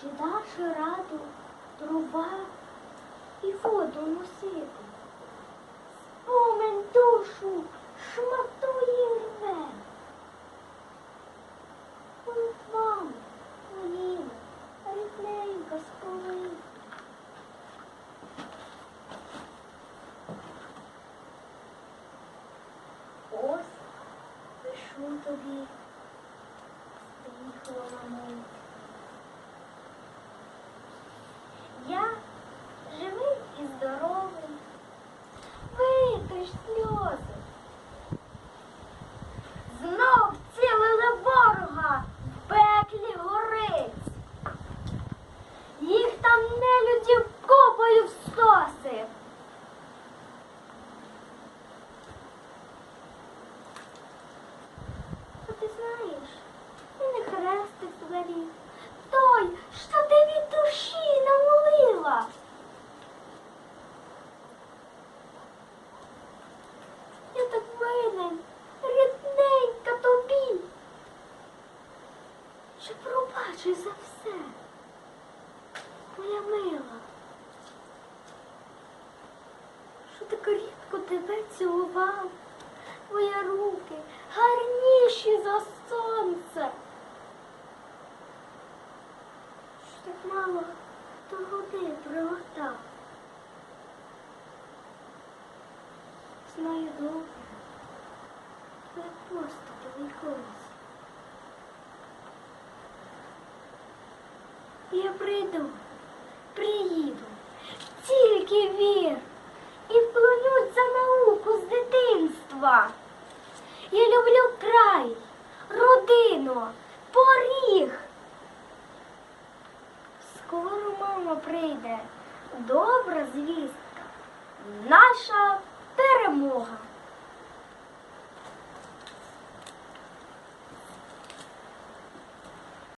Чи даш раду труба і воду носити? Спомин душу шматує рве. Молитвами моїми рідненько спови. Ось пишу тобі, стихло знаєш, і не хрестик зверів. Той, що ти від душі намолила. Я так винен, рідненька тобі. Що пробачи за все, моя мила. Що так рідко тебе цілував, твої руки гарніші за сонце. Що так мало до води приготав. Знаю добре, твоя постать якось. Я прийду, приїду, тільки вір і вклонюсь за науку з дитинства. Я люблю край, родину, поріг. Скоро мама прийде, добра звістка, наша перемога.